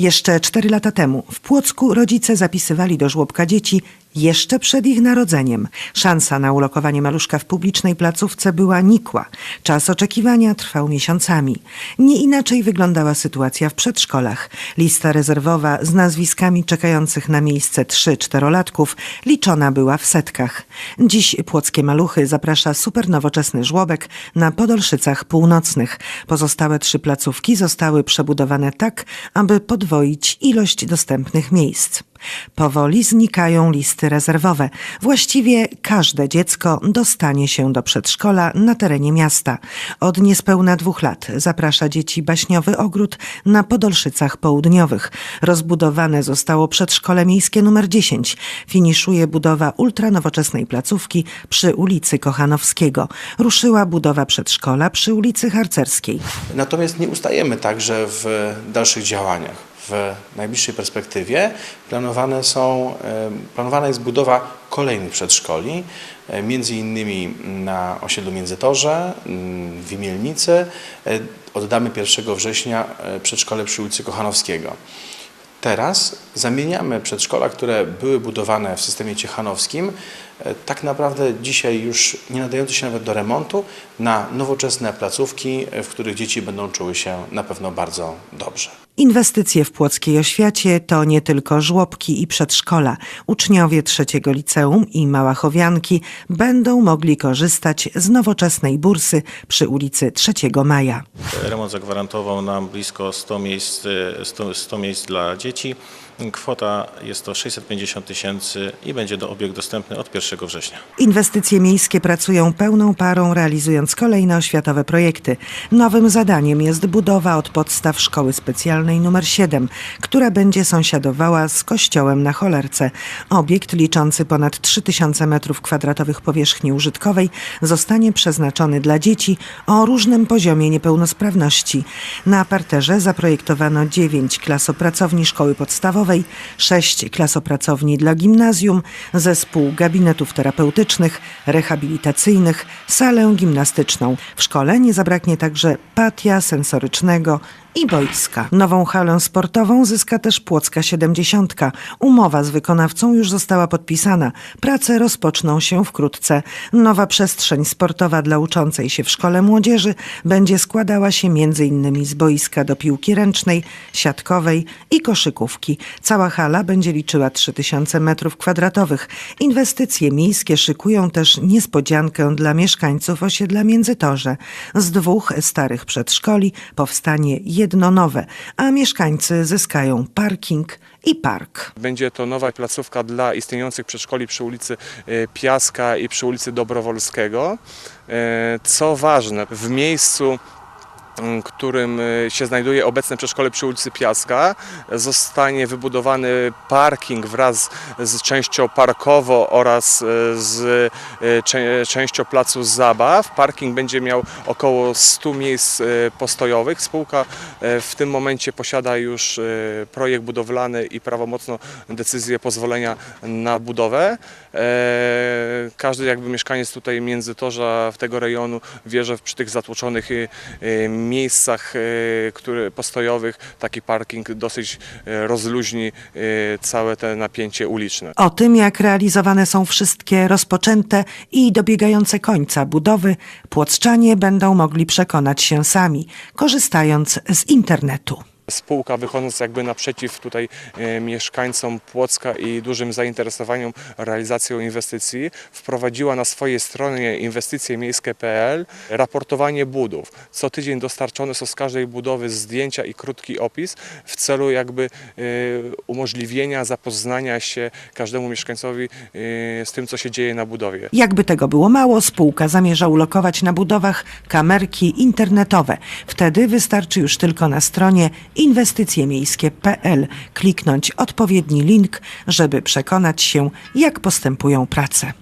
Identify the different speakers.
Speaker 1: Jeszcze cztery lata temu w Płocku rodzice zapisywali do żłobka dzieci jeszcze przed ich narodzeniem. Szansa na ulokowanie maluszka w publicznej placówce była nikła. Czas oczekiwania trwał miesiącami. Nie inaczej wyglądała sytuacja w przedszkolach. Lista rezerwowa z nazwiskami czekających na miejsce 3-4-latków liczona była w setkach. Dziś płockie maluchy zaprasza supernowoczesny żłobek na Podolszycach Północnych. Pozostałe trzy placówki zostały przebudowane tak, aby podwoić ilość dostępnych miejsc. Powoli znikają listy rezerwowe. Właściwie każde dziecko dostanie się do przedszkola na terenie miasta. Od niespełna dwóch lat zaprasza dzieci Baśniowy Ogród na Podolszycach Południowych. Rozbudowane zostało przedszkole miejskie numer 10. Finiszuje budowa ultranowoczesnej placówki przy ulicy Kochanowskiego. Ruszyła budowa przedszkola przy ulicy Harcerskiej.
Speaker 2: Natomiast nie ustajemy także w dalszych działaniach. W najbliższej perspektywie planowane są, e, planowana jest budowa kolejnych przedszkoli, e, między innymi na osiedlu Międzytorze, w Imielnicy. E, Oddamy 1 września przedszkole przy ulicy Kochanowskiego. Teraz zamieniamy przedszkola, które były budowane w systemie ciechanowskim, tak naprawdę dzisiaj już nie nadające się nawet do remontu, na nowoczesne placówki, w których dzieci będą czuły się na pewno bardzo dobrze.
Speaker 1: Inwestycje w płockiej oświacie to nie tylko żłobki i przedszkola. Uczniowie trzeciego liceum i Małachowianki będą mogli korzystać z nowoczesnej bursy przy ulicy 3 Maja.
Speaker 3: Remont zagwarantował nam blisko 100 miejsc, e, 100, 100 miejsc dla dzieci. Kwota jest to 650 tysięcy i będzie do obiegu dostępny od 1 września.
Speaker 1: Inwestycje miejskie pracują pełną parą, realizując kolejne oświatowe projekty. Nowym zadaniem jest budowa od podstaw szkoły specjalnej nr 7, która będzie sąsiadowała z kościołem na Cholerce. Obiekt liczący ponad 3000 m2 powierzchni użytkowej zostanie przeznaczony dla dzieci o różnym poziomie niepełnosprawności. Na parterze zaprojektowano 9 klasopracowni szkoły podstawowej, 6 klasopracowni dla gimnazjum, zespół gabinetów terapeutycznych, rehabilitacyjnych, salę gimnastyczną. W szkole nie zabraknie także patia sensorycznego i boiska. Nową halę sportową zyska też Płocka 70. Umowa z wykonawcą już została podpisana. Prace rozpoczną się wkrótce. Nowa przestrzeń sportowa dla uczącej się w szkole młodzieży będzie składała się m.in. z boiska do piłki ręcznej, siatkowej i koszykówki. Cała hala będzie liczyła 3000 metrów kwadratowych. Inwestycje miejskie szykują też niespodziankę dla mieszkańców osiedla Międzytorze. Z dwóch starych przedszkoli powstanie jedno nowe, a mieszkańcy zyskają parking i park.
Speaker 4: Będzie to nowa placówka dla istniejących przedszkoli przy ulicy e, Piaska i przy ulicy Dobrowolskiego. E, Co ważne, w miejscu którym e, się znajduje obecne przedszkole przy ulicy Piaska zostanie wybudowany parking wraz z częścią parkową oraz e, z e, częścią placu zabaw. Parking będzie miał około 100 miejsc postojowych. Spółka w tym momencie posiada już projekt budowlany i prawomocną decyzję pozwolenia na budowę. Każdy jakby mieszkaniec tutaj Międzytorza w tego rejonu wie, że przy tych zatłoczonych e, miejscach e, które, postojowych taki parking dosyć e, rozluźni e, całe te napięcie uliczne.
Speaker 1: O tym, jak realizowane są wszystkie rozpoczęte i dobiegające końca budowy, płocczanie będą mogli przekonać się sami, korzystając z internetu.
Speaker 4: Spółka wychodząc jakby naprzeciw tutaj e, mieszkańcom Płocka i dużym zainteresowaniom realizacją inwestycji, wprowadziła na swojej stronie inwestycjemiejskie.pl raportowanie budów. Co tydzień dostarczone są z każdej budowy zdjęcia i krótki opis w celu jakby e, umożliwienia zapoznania się każdemu mieszkańcowi e, z tym, co się dzieje na budowie.
Speaker 1: Jakby tego było mało, spółka zamierza ulokować na budowach kamerki internetowe. Wtedy wystarczy już tylko na stronie inwestycjemiejskie.pl kliknąć odpowiedni link, żeby przekonać się, jak postępują prace.